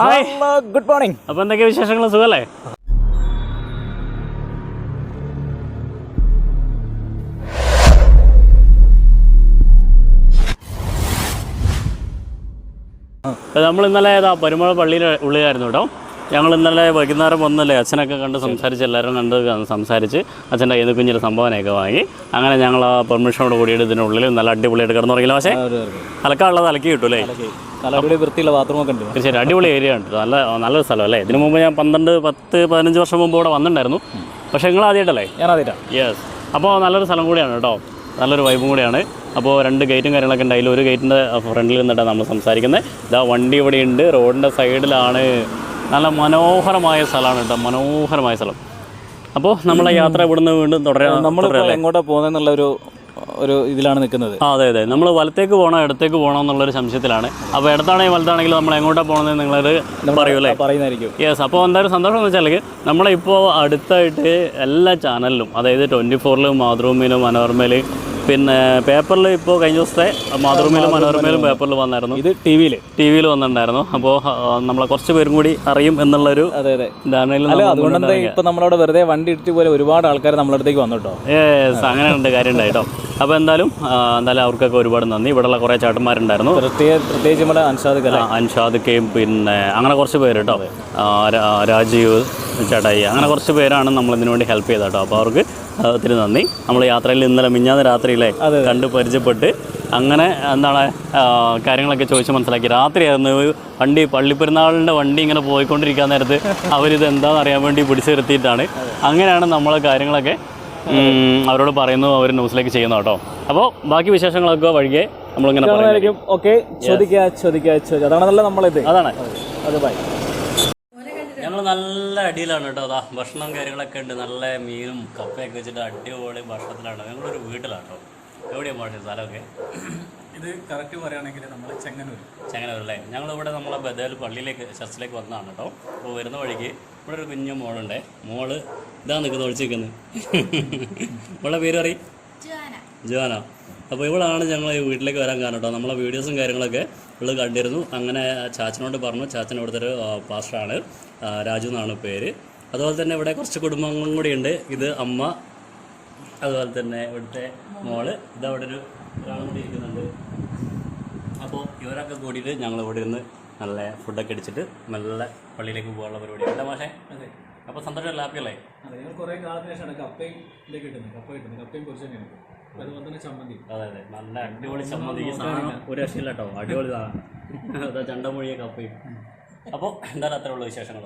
Hi good morning അപ്പോൾ എന്തൊക്കെ വിശേഷങ്ങൾ? സുഖല്ലേ? നമ്മൾ ഇന്നലെ ഏതാ പരുമഴ പള്ളിയിൽ ഉള്ളിലായിരുന്നു കേട്ടോ. ഞങ്ങൾ ഇന്നലെ വൈകുന്നേരം വന്നല്ലേ അച്ഛനൊക്കെ കണ്ട് സംസാരിച്ച് എല്ലാവരും കണ്ട് സംസാരിച്ച് അച്ഛന്റെ കയ്യിൽ നിന്ന് കുഞ്ഞിന്റെ സംഭാവനയൊക്കെ വാങ്ങി. അങ്ങനെ ഞങ്ങൾ ആ പെർമിഷനോട് കൂടിയിട്ട് ഇതിനുള്ളിൽ നല്ല അടിപൊളിയായിട്ട് കിടന്നുറങ്ങില്ല പക്ഷേ അലക്കാനുള്ളത് അലക്കി കിട്ടും അല്ലേ? വൃത്തിയുള്ള ബാത്റൂമൊക്കെ ഉണ്ട് ശരി അടിപൊളി ഏരിയ ഉണ്ട്. നല്ല നല്ലൊരു സ്ഥലം അല്ലേ? ഇതിനു മുമ്പ് ഞാൻ പന്ത്രണ്ട് പത്ത് പതിനഞ്ച് വർഷം മുമ്പ് ഇവിടെ വന്നിട്ടുണ്ടായിരുന്നു. പക്ഷേ നിങ്ങൾ ആദ്യമായിട്ടല്ലേ? ഞാൻ ആദ്യമായിട്ടാണ് യെസ് അപ്പോൾ നല്ലൊരു സ്ഥലം കൂടിയാണ് കേട്ടോ. നല്ലൊരു വൈബും കൂടിയാണ്. അപ്പോൾ രണ്ട് ഗേറ്റും കാര്യങ്ങളൊക്കെ ഉണ്ട്. അതിൽ ഒരു ഗേറ്റിന്റെ ഫ്രണ്ടിൽ നിന്നിട്ടാണ് നമ്മൾ സംസാരിക്കുന്നത്. ഇതാ വണ്ടി ഇവിടെ ഉണ്ട്. റോഡിന്റെ സൈഡിലാണ് നല്ല മനോഹരമായ സ്ഥലമാണ് കേട്ടോ. മനോഹരമായ സ്ഥലം. അപ്പോൾ നമ്മളെ യാത്ര ഇവിടുന്ന് വീണ്ടും തുടരാം നമ്മൾ എങ്ങോട്ടാണ് പോകുന്നതെന്നുള്ള ഒരു ഒരു ഇതിലാണ് നിൽക്കുന്നത്. ആ അതെ അതെ. നമ്മൾ വലത്തേക്ക് പോകണോ ഇടത്തേക്ക് പോകണോ എന്നുള്ളൊരു സംശയത്തിലാണ്. അപ്പോൾ ഇടത്താണെങ്കിൽ വലത്താണെങ്കിലും നമ്മൾ എങ്ങോട്ടാണ് പോകണമെന്ന് നിങ്ങളത് പറയൂലേ പറയുന്നതായിരിക്കും. യെസ് അപ്പോൾ എന്തായാലും സന്തോഷം എന്ന് വെച്ചാൽ നമ്മളിപ്പോൾ അടുത്തായിട്ട് എല്ലാ ചാനലിലും അതായത് ട്വന്റി ഫോറിലും മാതൃഭൂമിയിലും മനോരമയിൽ പിന്നെ പേപ്പറിൽ ഇപ്പോൾ കഴിഞ്ഞ ദിവസത്തെ മാതൃമയിലും മനോരമയിലും പേപ്പറിൽ വന്നായിരുന്നു. ഇത് ടി വിയിൽ ടി വിയിൽ വന്നിട്ടുണ്ടായിരുന്നു അപ്പോൾ നമ്മളെ കുറച്ച് പേരും കൂടി അറിയും എന്നുള്ളൊരു അതെ അതെ. അതുകൊണ്ട് ഇപ്പോൾ ഇപ്പൊ നമ്മളവിടെ വെറുതെ വണ്ടി ഇട്ടിട്ട് പോലെ ഒരുപാട് ആൾക്കാർ നമ്മളടുത്തേക്ക് വന്നു കേട്ടോ യെസ് അങ്ങനെ ഉണ്ട് കാര്യം ഉണ്ടായിട്ടോ അപ്പോൾ എന്തായാലും എന്തായാലും അവർക്കൊക്കെ ഒരുപാട് നന്ദി. ഇവിടെയുള്ള കുറേ ചേട്ടന്മാരുണ്ടായിരുന്നു. പ്രത്യേക പ്രത്യേകിച്ച് നമ്മുടെ അൻഷാദ് കല. ആ, അൻഷാദ് പിന്നെ അങ്ങനെ കുറച്ച് പേര് കേട്ടോ രാജീവ് ചേട്ടായി അങ്ങനെ കുറച്ച് പേരാണ് നമ്മൾ ഇതിനു വേണ്ടി ഹെൽപ്പ് ചെയ്തത് കേട്ടോ അപ്പോൾ അവർക്ക് ഒത്തിരി നന്ദി. നമ്മൾ യാത്രയിൽ ഇന്നലെ മിഞ്ഞാന്ന് രാത്രിയിലെ കണ്ട് പരിചയപ്പെട്ട് അങ്ങനെ എന്താണ് കാര്യങ്ങളൊക്കെ ചോദിച്ച് മനസ്സിലാക്കി. രാത്രിയായിരുന്നു വണ്ടി പള്ളിപ്പെരുന്നാളിന്റെ വണ്ടി ഇങ്ങനെ പോയിക്കൊണ്ടിരിക്കാൻ നേരത്ത് അവരിത് എന്താണെന്ന് അറിയാൻ വേണ്ടി പിടിച്ചു നിർത്തിയിട്ടാണ്. അങ്ങനെയാണ് നമ്മളെ കാര്യങ്ങളൊക്കെ അവരോട് പറയുന്നു അവർ ന്യൂസിലേക്ക് ചെയ്യുന്നു കേട്ടോ. അപ്പോൾ ബാക്കി വിശേഷങ്ങളൊക്കെ വഴിയെ നമ്മളിങ്ങനെ പറയും ഓക്കെ. ചോദിക്കുക ചോദിക്കുക ചോദിക്കുക. അതാണല്ലോ നമ്മളിത്. അതാണ്. അത് ബൈ ഞങ്ങൾ നല്ല അടിയിലാണ് കേട്ടോ. അതാ ഭക്ഷണം കാര്യങ്ങളൊക്കെ ഉണ്ട്. നല്ല മീനും കപ്പയൊക്കെ വെച്ചിട്ട് അടിപൊളി ഭക്ഷണത്തിലാണ്. ഞങ്ങളൊരു വീട്ടിലാണ് കേട്ടോ. എവിടെയാണ് മാഷേ സ്ഥലമൊക്കെ? ഇത് കറക്റ്റ് പറയുകയാണെങ്കിൽ നമ്മൾ ചെങ്ങന്നൂർ ചെങ്ങന്നൂർ അല്ലേ? ഞങ്ങളിവിടെ നമ്മളെ ബദൽ പള്ളിയിലേക്ക് ചർച്ചിലേക്ക് വന്നതാണ് കേട്ടോ. അപ്പോൾ വരുന്ന വഴിക്ക് ഇവിടെ ഒരു കുഞ്ഞു മോളുണ്ട്. മോൾ ഇതാ നിൽക്കുന്നത് ഒളിച്ചിരിക്കുന്നത് ഇവളുടെ പേര് പറയും. ജോന അപ്പോൾ ഇവളാണ് ഞങ്ങൾ ഈ വീട്ടിലേക്ക് വരാൻ കാരണം കേട്ടോ. നമ്മളെ വീഡിയോസും കാര്യങ്ങളൊക്കെ ഇവൾ കണ്ടിരുന്നു. അങ്ങനെ ചാച്ചനോട് പറഞ്ഞു. ചാച്ചൻ ഇവിടുത്തെ ഒരു പാസ്റ്ററാണ് രാജു എന്നാണ് പേര്. അതുപോലെ തന്നെ ഇവിടെ കുറച്ച് കുടുംബങ്ങളും കൂടിയുണ്ട് ഇത് അമ്മ അതുപോലെ തന്നെ ഇവിടുത്തെ മോൾ. ഇതവിടെ ഒരു ഒരാളും കൂടി ഇരിക്കുന്നുണ്ട്. അപ്പോൾ ഇവരൊക്കെ കൂടിയിട്ട് ഞങ്ങൾ ഇവിടെ ഇരുന്ന് നല്ല ഫുഡൊക്കെ അടിച്ചിട്ട് നല്ല പള്ളിയിലേക്ക് പോകാനുള്ള പരിപാടി അല്ല മാഷേ? അപ്പോൾ സന്തോഷം ഹാപ്പിയല്ലേ അതെ ഞങ്ങൾ കുറേ കാലത്തിന് ശേഷമാണ് കപ്പയും ഇതൊക്കെ കിട്ടുന്നത് കപ്പ കിട്ടുന്നത് കപ്പയും കുറച്ച് തന്നെയാണ് അതുപോലെ തന്നെ ചമ്മന്തി. അതെ അതെ. നല്ല അടിപൊളി ചമ്മന്തി. ഈ സാധനം ഒരു രക്ഷയില്ല കേട്ടോ അടിപൊളി സാധനം. അതാ ചണ്ടമൊഴിയ കപ്പയും. അപ്പോൾ എന്തായാലും അത്രയുള്ള വിശേഷങ്ങൾ.